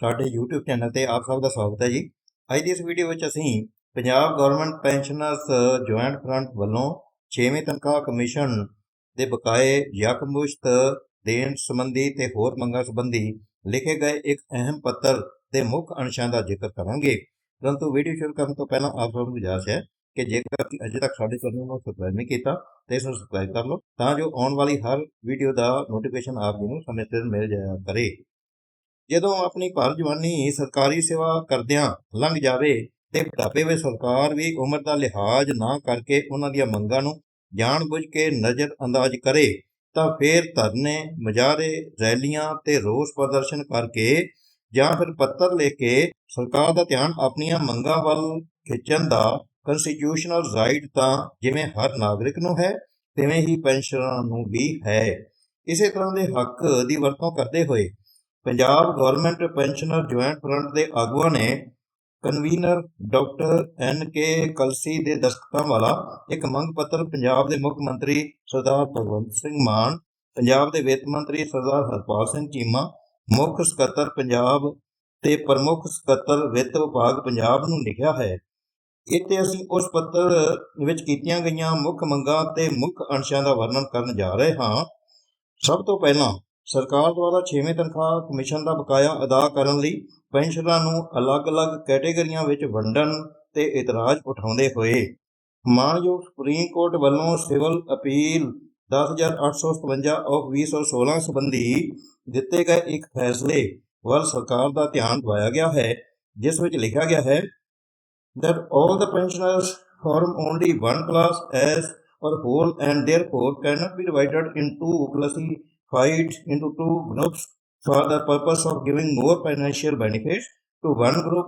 ਸਾਡੇ YouTube channel ਤੇ ਆਪ ਸਭ ਦਾ ਸਵਾਗਤ ਹੈ ਜੀ। ਅੱਜ ਦੀ ਇਸ ਵੀਡੀਓ ਵਿੱਚ ਅਸੀਂ Punjab government pensioners joint front ਵੱਲੋਂ 6ਵੇਂ ਤਨਖਾਹ ਕਮਿਸ਼ਨ ਦੇ ਬਕਾਏ ਯਕਮੁਸ਼ਤ ਦੇਣ ਸੰਬੰਧੀ ਤੇ ਹੋਰ ਮੰਗਾਂ ਸੰਬੰਧੀ ਲਿਖੇ ਗਏ ਇੱਕ ਅਹਿਮ ਪੱਤਰ ਦੇ ਮੁੱਖ ਅੰਸ਼ਾਂ ਦਾ ਜ਼ਿਕਰ ਕਰਾਂਗੇ। ਪਰੰਤੂ ਵੀਡੀਓ ਸ਼ੁਰੂ ਕਰਨ ਤੋਂ ਪਹਿਲਾਂ ਆਪ ਸਭ ਨੂੰ ਗੁਜ਼ਾਰਿਸ਼ ਹੈ ਕਿ ਜੇਕਰ ਤੁਸੀਂ ਅਜੇ ਤੱਕ ਸਾਡੇ ਚੈਨਲ ਨੂੰ ਸਬਸਕ੍ਰਾਈਬ ਨਹੀਂ ਕੀਤਾ, ਤਾਂ ਇਸ ਨੂੰ ਸਬਸਕ੍ਰਾਈਬ ਕਰ ਲਓ ਤਾਂ ਜੋ ਆਉਣ ਵਾਲੀ ਹਰ ਵੀਡੀਓ ਦਾ ਨੋਟੀਫਿਕੇਸ਼ਨ ਆਪ ਜੀ ਨੂੰ ਸਮੇਂ ਸਿਰ ਮਿਲ ਜਾਇਆ ਕਰੇ। ਜਦੋਂ ਆਪਣੀ ਭਰ ਜਵਾਨੀ ਸਰਕਾਰੀ ਸੇਵਾ ਕਰਦਿਆਂ ਲੰਘ ਜਾਵੇ ਤੇ ਬੁਢਾਪੇ ਵਿੱਚ ਸਰਕਾਰ ਵੀ ਉਮਰ ਦਾ ਲਿਹਾਜ਼ ਨਾ ਕਰਕੇ ਉਹਨਾਂ ਦੀਆਂ ਮੰਗਾਂ ਨੂੰ ਜਾਣਬੁੱਝ ਕੇ ਨਜ਼ਰ ਅੰਦਾਜ਼ ਕਰੇ, ਤਾਂ ਫਿਰ ਧਰਨੇ, ਮੁਜ਼ਾਹਰੇ, ਰੈਲੀਆਂ ਤੇ ਰੋਸ ਪ੍ਰਦਰਸ਼ਨ ਕਰਕੇ ਜਾਂ ਫਿਰ ਪੱਤਰ ਲੈ ਕੇ ਸਰਕਾਰ ਦਾ ਧਿਆਨ ਆਪਣੀਆਂ ਮੰਗਾਂ ਵੱਲ ਖਿੱਚਣ ਦਾ ਕਨਸਟੀਟਿਊਸ਼ਨਲ ਰਾਈਟ ਤਾਂ ਜਿਵੇਂ ਹਰ ਨਾਗਰਿਕ ਨੂੰ ਹੈ, ਤਿਵੇਂ ਹੀ ਪੈਨਸ਼ਨਰਾਂ ਨੂੰ ਵੀ ਹੈ। ਇਸੇ ਤਰ੍ਹਾਂ ਦੇ ਹੱਕ ਦੀ ਵਰਤੋਂ ਕਰਦੇ ਹੋਏ Punjab government pensioner joint front ਦੇ ਆਗੂਆਂ ਨੇ convener doctor N K Kalsi ਦੇ ਦਸਤਖਤਾਂ ਵਾਲਾ ਇੱਕ ਮੰਗ ਪੱਤਰ ਪੰਜਾਬ ਦੇ ਮੁੱਖ ਮੰਤਰੀ ਸਰਦਾਰ ਭਗਵੰਤ ਸਿੰਘ ਮਾਨ, ਪੰਜਾਬ ਦੇ ਵਿੱਤ ਮੰਤਰੀ ਸਰਦਾਰ ਹਰਪਾਲ ਸਿੰਘ ਚੀਮਾ, ਮੁੱਖ ਸਕੱਤਰ ਪੰਜਾਬ ਤੇ ਪ੍ਰਮੁੱਖ ਸਕੱਤਰ ਵਿੱਤ ਵਿਭਾਗ ਪੰਜਾਬ ਨੂੰ ਲਿਖਿਆ ਹੈ। ਇੱਥੇ ਅਸੀਂ ਉਸ ਪੱਤਰ ਵਿੱਚ ਕੀਤੀਆਂ ਗਈਆਂ ਮੁੱਖ ਮੰਗਾਂ ਤੇ ਮੁੱਖ ਅੰਸ਼ਾਂ ਦਾ ਵਰਣਨ ਕਰਨ ਜਾ ਰਹੇ ਹਾਂ। ਸਭ ਤੋਂ ਪਹਿਲਾਂ ਸਰਕਾਰ ਦੁਆਰਾ 6ਵੇਂ ਤਨਖਾਹ ਕਮਿਸ਼ਨ ਦਾ ਬਕਾਇਆ ਅਦਾ ਕਰਨ ਲਈ ਪੈਨਸ਼ਨਰਾਂ ਨੂੰ ਅਲੱਗ-ਅਲੱਗ ਕੈਟਾਗਰੀਆਂ ਵਿੱਚ ਵੰਡਣ ਤੇ ਇਤਰਾਜ਼ ਉਠਾਉਂਦੇ ਹੋਏ ਮਾਨਯੋਗ ਸੁਪਰੀਮ ਕੋਰਟ ਵੱਲੋਂ ਸਿਵਲ ਅਪੀਲ 10857 ਆਫ 2016 ਸੰਬੰਧੀ ਦਿੱਤੇ ਗਏ ਇੱਕ ਫੈਸਲੇ ਵੱਲ ਸਰਕਾਰ ਦਾ ਧਿਆਨ ਦਵਾਇਆ ਗਿਆ ਹੈ, ਜਿਸ ਵਿੱਚ ਲਿਖਿਆ ਗਿਆ ਹੈ that all the pensioners form only one class as or whole and therefore cannot be divided into classified into two groups for the purpose of giving more financial benefits to one group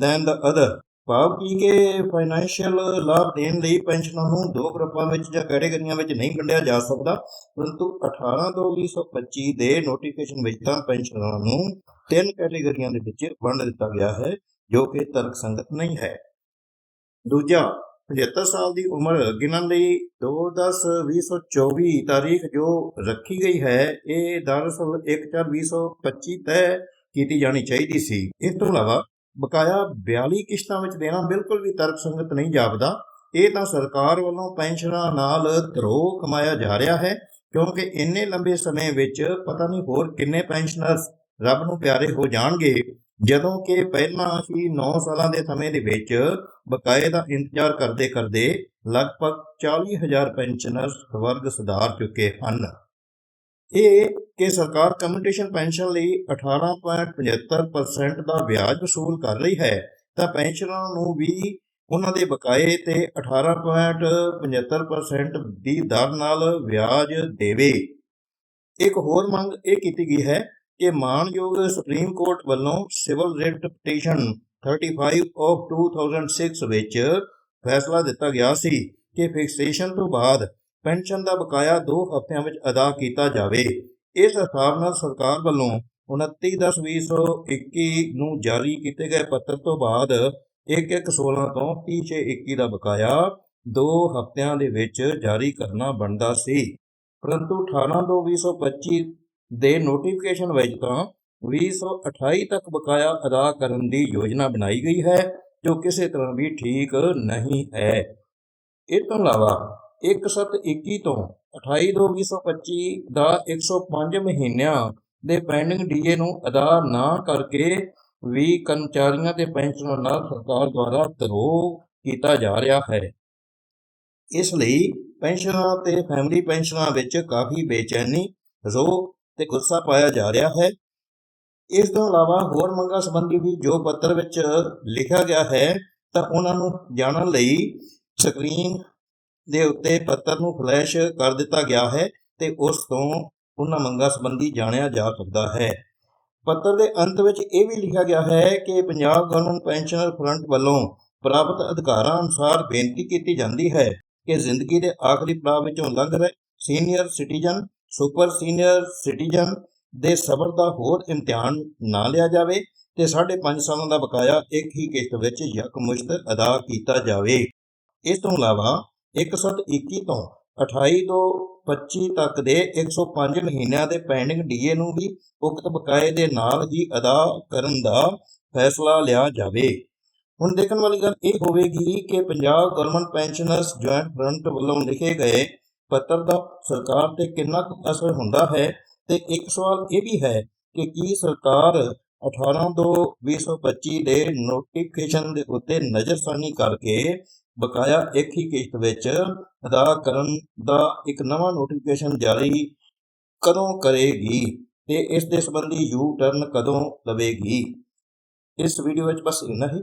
than the other. ਭਾਵ ਕੀ ਕਿ financial ਲਾਭ ਦੇਣ ਲਈ ਪੈਨਸ਼ਨਾਂ ਨੂੰ ਦੋ ਗਰੁੱਪਾਂ ਵਿੱਚ ਜਾਂ ਕੈਟਾਗਰੀਆਂ ਵਿੱਚ ਨਹੀਂ ਵੰਡਿਆ ਜਾ ਸਕਦਾ, ਪਰੰਤੂ 18 ਤੋਂ 2025 ਦੇ ਨੋਟੀਫਿਕੇਸ਼ਨ ਵਿੱਚ ਤਾਂ ਪੈਨਸ਼ਨਰਾਂ ਨੂੰ ਤਿੰਨ ਕੈਟਾਗਰੀਆਂ ਦੇ ਵਿੱਚ ਵੰਡ ਦਿੱਤਾ ਗਿਆ ਹੈ, ਜੋ ਕਿ ਤਰਕ ਸੰਗਤ ਨਹੀਂ ਹੈ। ਦੂਜਾ 75 ਸਾਲ ਦੀ ਉਮਰ ਗਿਣਨ ਲਈ 2/10/2024 ਤਾਰੀਖ ਜੋ ਰੱਖੀ ਗਈ ਹੈ, ਇਹ ਦਰਅਸਲ 1/4/2025 ਤੈਅ ਕੀਤੀ ਜਾਣੀ ਚਾਹੀਦੀ ਸੀ। ਇਸ ਤੋਂ ਇਲਾਵਾ ਬਕਾਇਆ 42 ਕਿਸ਼ਤਾਂ ਵਿੱਚ ਦੇਣਾ ਬਿਲਕੁਲ ਵੀ ਤਰਕ ਸੰਗਤ ਨਹੀਂ ਜਾਪਦਾ। ਇਹ ਤਾਂ ਸਰਕਾਰ ਵੱਲੋਂ ਪੈਨਸ਼ਨਰਾਂ ਨਾਲ ਧਰੋਹ ਕਮਾਇਆ ਜਾ ਰਿਹਾ ਹੈ, ਕਿਉਂਕਿ ਇੰਨੇ ਲੰਬੇ ਸਮੇਂ ਵਿੱਚ ਪਤਾ ਨਹੀਂ ਹੋਰ ਕਿੰਨੇ ਪੈਨਸ਼ਨਰਸ ਰੱਬ ਨੂੰ ਪਿਆਰੇ ਹੋ ਜਾਣਗੇ। ਜਦੋਂ ਕਿ ਪਹਿਲਾਂ ਹੀ 9 ਸਾਲਾਂ ਦੇ ਸਮੇਂ ਦੇ ਵਿੱਚ ਬਕਾਏ ਦਾ ਇੰਤਜ਼ਾਰ ਕਰਦੇ ਕਰਦੇ ਲਗਭਗ 40000 ਪੈਨਸ਼ਨਰਸ ਵਰਗ ਸੁਧਾਰ ਚੁੱਕੇ ਹਨ। ਇਹ ਕਿ ਸਰਕਾਰ ਕਮਿਊਨਿਟੇਸ਼ਨ ਪੈਨਸ਼ਨ ਲਈ 18.75% ਦਾ ਵਿਆਜ ਵਸੂਲ ਕਰ ਰਹੀ ਹੈ, ਤਾਂ ਪੈਨਸ਼ਨਰਾਂ ਨੂੰ ਵੀ ਉਹਨਾਂ ਦੇ ਬਕਾਏ ਤੇ 18.75% ਦੀ ਦਰ ਨਾਲ ਵਿਆਜ ਦੇਵੇ। ਇੱਕ ਹੋਰ ਮੰਗ ਇਹ ਕੀਤੀ ਗਈ ਹੈ ਕਿ ਮਾਨਯੋਗ ਸੁਪਰੀਮ ਕੋਰਟ ਵੱਲੋਂ ਸਿਵਲ ਰਿਟ ਪਟੀਸ਼ਨ 35 ਆਫ 2006 ਵਿੱਚ ਫੈਸਲਾ ਦਿੱਤਾ ਗਿਆ ਸੀ ਕਿ ਫਿਕਸੇਸ਼ਨ ਤੋਂ ਬਾਅਦ ਪੈਨਸ਼ਨ ਦਾ ਬਕਾਇਆ 2 ਹਫ਼ਤਿਆਂ ਵਿੱਚ ਅਦਾ ਕੀਤਾ ਜਾਵੇ। ਇਸ ਹਿਸਾਬ ਨਾਲ ਸਰਕਾਰ ਵੱਲੋਂ 29/10/2021 ਨੂੰ ਜਾਰੀ ਕੀਤੇ ਗਏ ਪੱਤਰ ਤੋਂ ਬਾਅਦ 1/1/16 ਤੋਂ 30/6/21 ਦਾ ਬਕਾਇਆ 2 ਹਫ਼ਤਿਆਂ ਦੇ ਵਿੱਚ ਜਾਰੀ ਕਰਨਾ ਬਣਦਾ ਸੀ। ਪਰੰਤੂ 18/2/2025 ਦੇ ਨੋਟੀਫਿਕੇਸ਼ਨ ਵਿੱਚ ਤਾਂ 2028 ਤੱਕ ਬਕਾਇਆ ਅਦਾ ਕਰਨ ਦੀ ਯੋਜਨਾ ਬਣਾਈ ਗਈ ਹੈ, ਜੋ ਕਿਸੇ ਤਰ੍ਹਾਂ ਵੀ ਠੀਕ ਨਹੀਂ ਹੈ। ਇਸ ਤੋਂ ਇਲਾਵਾ 1/7/21 ਤੋਂ 28/2/2025 ਦਾ 105 ਮਹੀਨਿਆਂ ਦੇ ਪੈਂਡਿੰਗ ਡੀਏ ਨੂੰ ਅਦਾ ਨਾ ਕਰਕੇ ਵੀ ਕਰਮਚਾਰੀਆਂ ਤੇ ਪੈਨਸ਼ਨਰਾਂ ਨਾਲ ਸਰਕਾਰ ਦੁਆਰਾ ਧਰੋਹ ਕੀਤਾ ਜਾ ਰਿਹਾ ਹੈ। ਇਸ ਲਈ ਪੈਨਸ਼ਨਰਾਂ ਤੇ ਫੈਮਿਲੀ ਪੈਨਸ਼ਨਰਾਂ ਵਿੱਚ ਕਾਫੀ ਬੇਚੈਨੀ ਰੋ ਤੇ ਗੁੱਸਾ ਪਾਇਆ ਜਾ ਰਿਹਾ ਹੈ। ਇਸ ਤੋਂ ਇਲਾਵਾ ਹੋਰ ਮੰਗਾਂ ਸੰਬੰਧੀ ਵੀ ਜੋ ਪੱਤਰ ਵਿੱਚ ਲਿਖਿਆ ਗਿਆ ਹੈ, ਤਾਂ ਉਹਨਾਂ ਨੂੰ ਜਾਣਨ ਲਈ ਸਕਰੀਨ ਦੇ ਉੱਤੇ ਪੱਤਰ ਨੂੰ ਫਲੈਸ਼ ਕਰ ਦਿੱਤਾ ਗਿਆ ਹੈ ਤੇ ਉਸ ਤੋਂ ਉਹਨਾਂ ਮੰਗਾਂ ਸੰਬੰਧੀ ਜਾਣਿਆ ਜਾ ਸਕਦਾ ਹੈ। ਪੱਤਰ ਦੇ ਅੰਤ ਵਿੱਚ ਇਹ ਵੀ ਲਿਖਿਆ ਗਿਆ ਹੈ ਕਿ ਪੰਜਾਬ ਗਵਰਨਮੈਂਟ ਪੈਨਸ਼ਨਰ ਫਰੰਟ ਵੱਲੋਂ ਪ੍ਰਾਪਤ ਅਧਿਕਾਰਾਂ ਅਨੁਸਾਰ ਬੇਨਤੀ ਕੀਤੀ ਜਾਂਦੀ ਹੈ ਕਿ ਜ਼ਿੰਦਗੀ ਦੇ ਆਖਰੀ ਪੜਾਅ ਵਿੱਚੋਂ ਲੰਘ ਰਹੇ senior citizen super senior citizen ਦੇ ਸਬਰ ਦਾ ਹੋਰ ਇਮਤਿਹਾਨ ਨਾ ਲਿਆ ਜਾਵੇ ਤੇ 5.5 ਸਾਲਾਂ ਦਾ ਬਕਾਇਆ ਇੱਕ ਹੀ ਕਿਸ਼ਤ ਵਿੱਚ ਯਕਮੁਸ਼ਤ ਅਦਾ ਕੀਤਾ ਜਾਵੇ। ਇਸ ਤੋਂ ਇਲਾਵਾ 1/7/21 ਤੋਂ 28 ਤੋਂ 25 ਤੱਕ ਦੇ 105 ਮਹੀਨਿਆਂ ਦੇ ਪੈਂਡਿੰਗ ਡੀਏ ਨੂੰ ਵੀ ਉਕਤ ਬਕਾਏ ਦੇ ਨਾਲ ਹੀ ਅਦਾ ਕਰਨ ਦਾ ਫੈਸਲਾ ਲਿਆ ਜਾਵੇ। ਹੁਣ ਦੇਖਣ ਵਾਲੀ ਗੱਲ ਇਹ ਹੋਵੇਗੀ ਕਿ Punjab government pensioners joint front ਵੱਲੋਂ ਲਿਖੇ ਗਏ ਪੱਤਰ ਦਾ ਸਰਕਾਰ ਤੇ ਕਿੰਨਾ ਕੁ ਅਸਰ ਹੁੰਦਾ ਹੈ? ਤੇ ਇੱਕ ਸਵਾਲ ਇਹ ਵੀ ਹੈ ਕਿ ਕੀ ਸਰਕਾਰ 18 ਤੋਂ 2025 ਦੇ ਨੋਟੀਫਿਕੇਸ਼ਨ ਦੇ ਉੱਤੇ ਨਜ਼ਰਸਾਨੀ ਕਰਕੇ ਬਕਾਇਆ ਇੱਕ ਹੀ ਕਿਸ਼ਤ ਵਿੱਚ ਅਦਾ ਕਰਨ ਦਾ ਇੱਕ ਨਵਾਂ ਨੋਟੀਫਿਕੇਸ਼ਨ ਜਾਰੀ ਕਦੋਂ ਕਰੇਗੀ ਤੇ ਇਸ ਦੇ ਸੰਬੰਧੀ ਯੂ ਟਰਨ ਕਦੋਂ ਲਵੇਗੀ? ਇਸ ਵੀਡੀਓ ਵਿੱਚ ਬਸ ਇੰਨਾ ਹੀ।